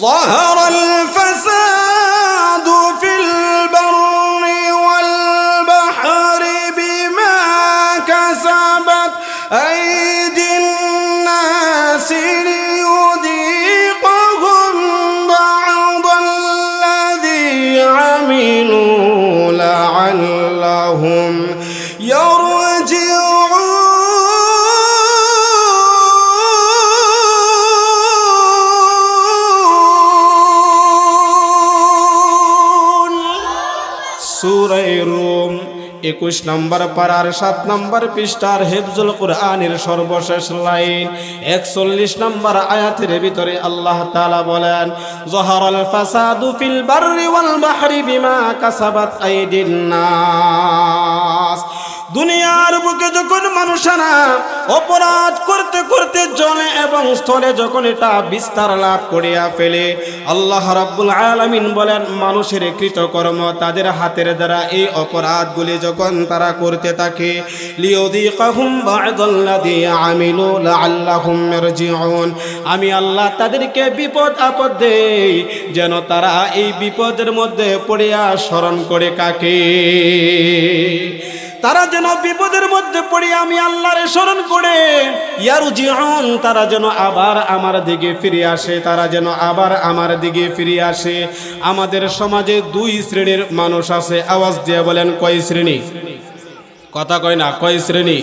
ظهر الفساد في البر والبحر بما كسبت أيدي الناس সুরাই রুম। একুশ নম্বর পাড়ার সাত নম্বর পৃষ্ঠার হেফজুল কুরআনের সর্বশেষ লাইন। একচল্লিশ নম্বর আয়াতের ভিতরে আল্লাহ তালা বলেন, জহরল ফাসাদু ফিল বাররি ওয়াল বাহরি বিমা কাসাবাত আইদিন নাস দুনিয়ার বুকে যখন মানুষেরা অপরাধ করতে করতে জলে এবং স্থলে যখন এটা বিস্তার লাভ করিয়া ফেলে, আল্লাহ রাব্বুল আলামিন বলেন, মানুষের কৃতকর্ম তাদের হাতের দ্বারা এই অপরাধগুলি যখন তারা করতে থাকে আমি আল্লাহ তাদেরকে বিপদ আপদ দেই, যেন তারা এই বিপদের মধ্যে পড়িয়া স্মরণ করে কাকে? তারা যেন বিপদের মধ্যে পড়ে, আমি আল্লাহরে স্মরণ করে। ইয়ারুজিউন, তারা যেন আবার আমার দিকে ফিরে আসে, তারা যেন আবার আমার দিকে ফিরে আসে। আমাদের সমাজে দুই শ্রেণির মানুষ আছে, আওয়াজ দিয়ে বলেন, কয় শ্রেণি? কথা কয় না, কয় শ্রেণি?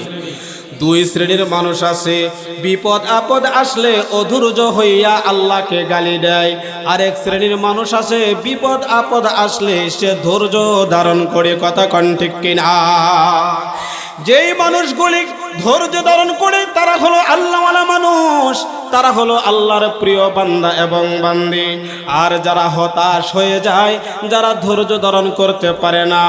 দুই শ্রেণির মানুষ আছে, বিপদ আপদ আসলে অধৈর্য হইয়া আল্লাহকে গালি দেয়। আরেক শ্রেণির মানুষ আছে বিপদ আপদ আসলে সে ধৈর্য ধারণ করে, কথা কন ঠিক কিনা? যেই মানুষগুলি ধৈর্য ধারণ করে তারা হলো আল্লাহওয়ালা মানুষ, তারা হলো আল্লাহর প্রিয় বান্দা এবং বান্দি। আর যারা হতাশ হয়ে যায়, যারা ধৈর্য ধারণ করতে পারে না,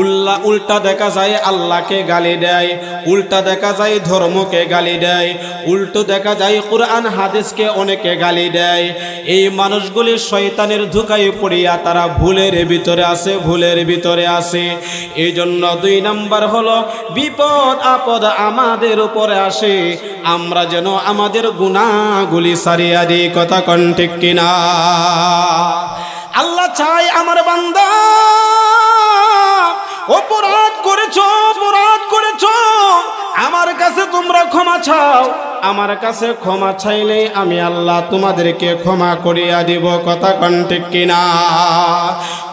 উল্লা উল্টা দেখা যায় আল্লাহকে গালি দেয়, উল্টা দেখা যায় ধর্মকে গালি দেয়, উল্টো দেখা যায় কোরআন, হাদিসকে অনেকে গালি দেয়। এই মানুষগুলি শয়তানের ধুকায় পড়িয়া তারা ভুলের ভিতরে আছে, ভুলের ভিতরে আছে। এই জন্য দুই নাম্বার হলো, বিপদ আপদ আমাদের উপরে আসে, আমরা যেন আমাদের গুণাগুলি সারিয়া দিই, কথা কন ঠিক কিনা? আল্লাহ চাই আমার বান্দা, অপরাধ করেছ অপরাধ করেছ, আমার কাছে তোমরা ক্ষমা চাও। আমার কাছে ক্ষমা চাইলে আমি আল্লাহ তোমাদেরকে ক্ষমা করিয়া দিব কথা কন ঠিক কিনা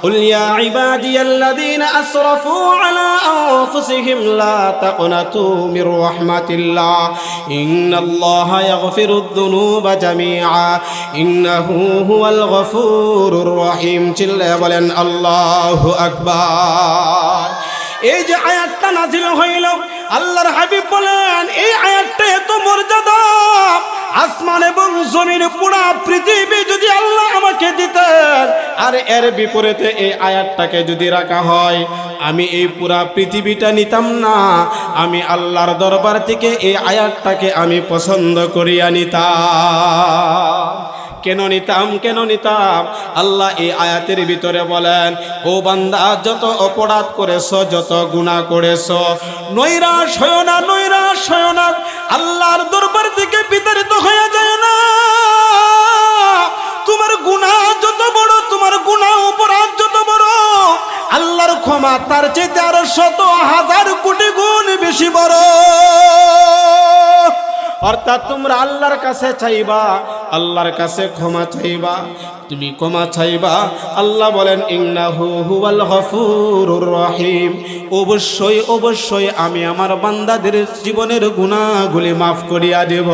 قل يا عبادي الذين أسرفوا على أنفسهم لا تقنطوا من رحمة الله إن الله يغفر الذنوب جميعا إنه هو الغفور الرحيم চিল্লা বলেন আল্লাহু আকবার এই যে আয়াতটা নাজিল হইল আল্লাহর হাবিব বলেন, এই আয়াতটা এত মর্যাদা। আসমান এবং জমির পুরা পৃথিবী যদি আল্লাহ আমাকে দিতেন, আর এর বিপরীতে এই আয়াতটাকে যদি রাখা হয়, আমি এই পুরা পৃথিবীটা নিতাম না। আমি আল্লাহর দরবার থেকে এই আয়াতটাকে আমি পছন্দ করিয়া নিতাম। কেন নিতাম কেন নিতাম? আল্লাহ এই আয়াতের ভিতরে বলেন, ও বান্দা, যত অপরাধ করেছ, যত গুণা করেছ নৈরাশ হয় না নৈরাশ হয় না আল্লাহর দরবার থেকে বিতাড়িত হয়ে যায় না। তোমার গুণা যত বড়, তোমার গুণা অপরাধ যত বড়, আল্লাহর ক্ষমা তার চেয়ে আরও শত হাজার কোটি গুণ বেশি বড়। অর্থাৎ তোমরা আল্লাহর কাছে চাইবা আল্লাহর কাছে ক্ষমা চাইবা। তুমি ক্ষমা চাইবা। আল্লাহ বলেন, ইন্নাহু হুয়াল গফুরুর রহিম। অবশ্যই অবশ্যই আমি আমার বান্দাদের জীবনের গুনাহগুলি মাফ করিয়া দেব।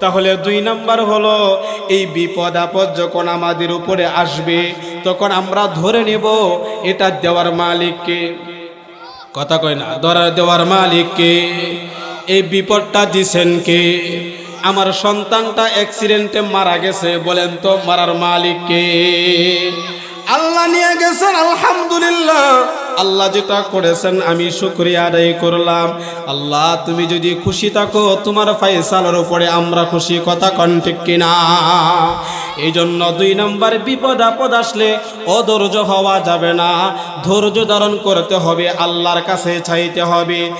তাহলে দুই নাম্বার হলো, এই বিপদ আপদ যখন আমাদের উপরে আসবে, তখন আমরা ধরে নেব, এটা দেওয়ার মালিককে কথা কয় না ধরা দেওয়ার মালিককে এই বিপদটা দিছেন কে? আমার সন্তানটা অ্যাক্সিডেন্টে মারা গেছে, বলেন তো মারার মালিককে আল্লাহ নিয়ে গেছেন, আলহামদুলিল্লাহ। আল্লাহ যেটা করেছেন আমি শুক্রিয়া আদায় করলাম। আল্লাহ, তুমি যদি খুশি থাকো, তোমার ফাইসালার উপরে আমরা খুশি, কথা কন্ঠিক কিনা? এই জন্য দুই নম্বর বিপদ আপদ আসলে অধৈর্য হওয়া যাবে না। ধৈর্য ধারণ করতে হবে, আল্লাহর কাছে চাইতে হবে।